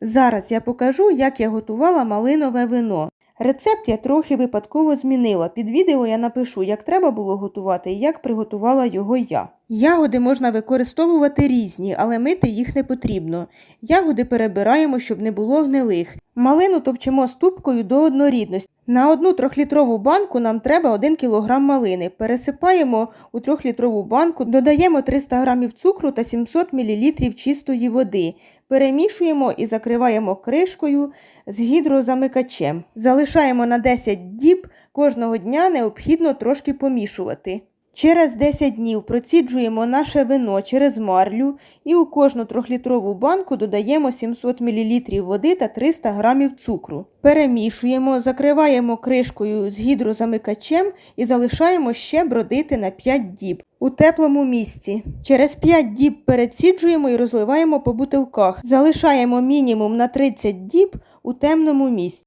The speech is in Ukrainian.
Зараз я покажу, як я готувала малинове вино. Рецепт я трохи випадково змінила. Під відео я напишу, як треба було готувати і як приготувала його я. Ягоди можна використовувати різні, але мити їх не потрібно. Ягоди перебираємо, щоб не було гнилих. Малину товчемо ступкою до однорідності. На одну трьохлітрову банку нам треба 1 кг малини. Пересипаємо у трьохлітрову банку, додаємо 300 г цукру та 700 мл чистої води. Перемішуємо і закриваємо кришкою з гідрозамикачем. Залишаємо на 10 діб, кожного дня необхідно трошки помішувати. Через 10 днів проціджуємо наше вино через марлю і у кожну трьохлітрову банку додаємо 700 мл води та 300 г цукру. Перемішуємо, закриваємо кришкою з гідрозамикачем і залишаємо ще бродити на 5 діб у теплому місці. Через 5 діб переціджуємо і розливаємо по бутилках. Залишаємо мінімум на 30 діб у темному місці.